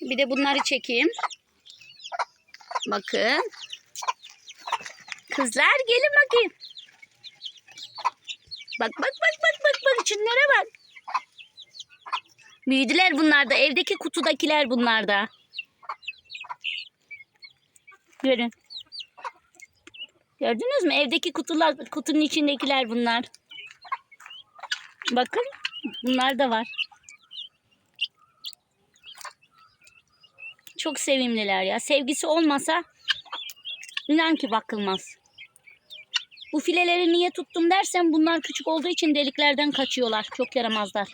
Bir de bunları çekeyim. Bakın. Kızlar gelin bakayım. Bak bak bak bak bak bak şunlara bak. Büyüdüler bunlar da. Evdeki kutudakiler bunlar da. Görün. Gördünüz mü? Evdeki kutular, kutunun içindekiler bunlar. Bakın. Bunlar da var. Çok sevimliler ya. Sevgisi olmasa inan ki bakılmaz. Bu fileleri niye tuttum dersen bunlar küçük olduğu için deliklerden kaçıyorlar. Çok yaramazlar.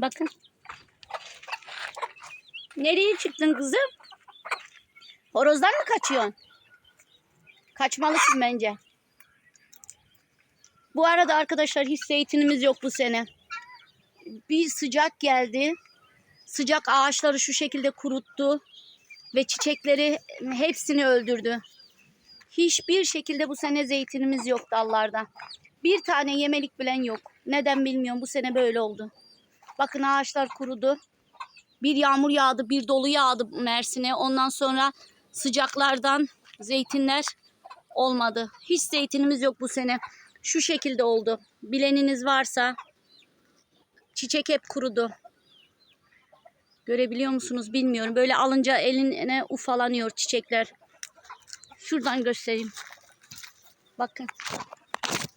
Bakın. Nereye çıktın kızım? Horozdan mı kaçıyorsun? Kaçmalısın bence. Bu arada arkadaşlar hiç zeytinimiz yok bu sene. Bir sıcak geldi. Sıcak ağaçları şu şekilde kuruttu ve çiçekleri hepsini öldürdü. Hiçbir şekilde bu sene zeytinimiz yok dallarda. Bir tane yemelik bilen yok. Neden bilmiyorum bu sene böyle oldu. Bakın ağaçlar kurudu. Bir yağmur yağdı, bir dolu yağdı Mersin'e. Ondan sonra sıcaklardan zeytinler olmadı. Hiç zeytinimiz yok bu sene. Şu şekilde oldu. Bileniniz varsa çiçek hep kurudu. Görebiliyor musunuz bilmiyorum. Böyle alınca eline ufalanıyor çiçekler. Şuradan göstereyim. Bakın.